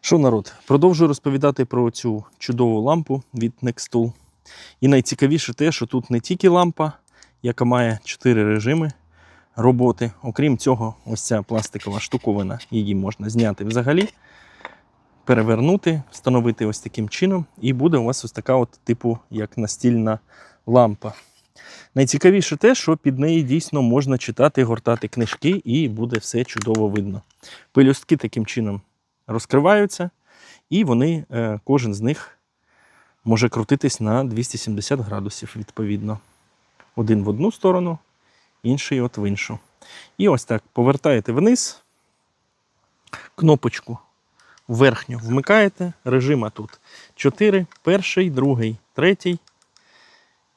Що народ? Продовжую розповідати про цю чудову лампу від Nextool. І найцікавіше те, що тут не тільки лампа, яка має 4 режими роботи. Окрім цього, ось ця пластикова штуковина, її можна зняти взагалі, перевернути, встановити ось таким чином, і буде у вас ось така, от, типу, як настільна лампа. Найцікавіше те, що під неї дійсно можна читати, гортати книжки, і буде все чудово видно. Пелюстки таким чином розкриваються, і вони, е, кожен з них може крутитись на 270 градусів, відповідно. Один в одну сторону, інший от в іншу. І ось так повертаєте вниз, кнопочку верхню вмикаєте, режима тут 4, перший, другий, третій.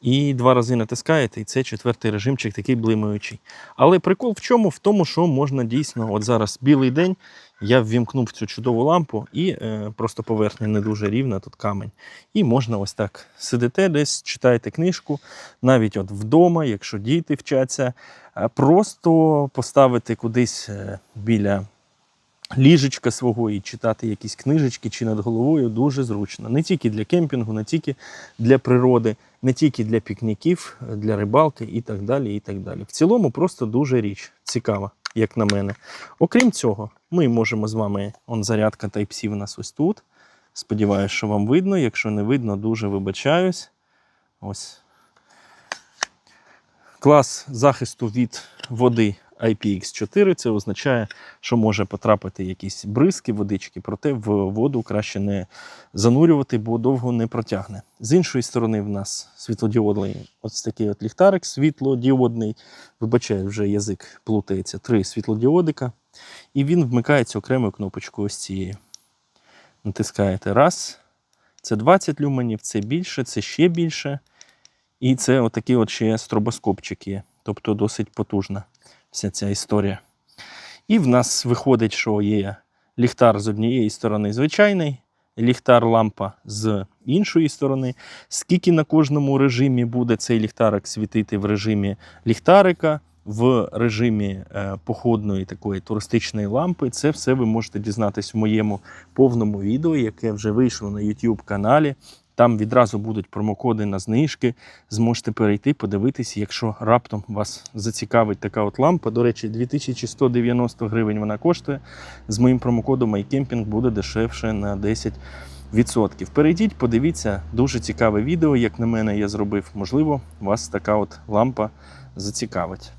І два рази натискаєте, і це четвертий режимчик, такий блимаючий. Але прикол в чому? В тому, що можна дійсно, от зараз білий день, я ввімкнув цю чудову лампу, і е, просто поверхня не дуже рівна, тут камень. І можна ось так сидите десь, читаєте книжку, навіть от вдома, якщо діти вчаться, е, просто поставити кудись е, біля ліжечка свого і читати якісь книжечки чи над головою дуже зручно. Не тільки для кемпінгу, не тільки для природи, не тільки для пікніків, для рибалки і так далі. і так далі. В цілому просто дуже річ цікава, як на мене. Окрім цього, ми можемо з вами, он зарядка Type-C в нас ось тут. Сподіваюсь, що вам видно. Якщо не видно, дуже вибачаюсь. Ось. Клас захисту від води IPX4. Це означає, що може потрапити якісь бризки, водички, проте в воду краще не занурювати, бо довго не протягне. З іншої сторони, в нас світлодіодний ось такий от ліхтарик світлодіодний. Вибачаю, вже язик плутається. Три світлодіодика. І він вмикається окремою кнопочкою ось цією. Натискаєте раз. Це 20 люменів, це більше, це ще більше. І це отакий от ще стробоскопчик. Тобто досить потужна вся ця історія. І в нас виходить, що є ліхтар з однієї сторони звичайний, ліхтар лампа з іншої сторони. Скільки на кожному режимі буде цей ліхтарик світити в режимі ліхтарика, в режимі е, походної такої туристичної лампи, це все ви можете дізнатись в моєму повному відео, яке вже вийшло на YouTube каналі. Там відразу будуть промокоди на знижки. Зможете перейти, подивитись, якщо раптом вас зацікавить така от лампа. До речі, 2190 гривень вона коштує. З моїм промокодом MyCamping буде дешевше на 10%. Перейдіть, подивіться, дуже цікаве відео, як на мене, я зробив. Можливо, вас така от лампа зацікавить.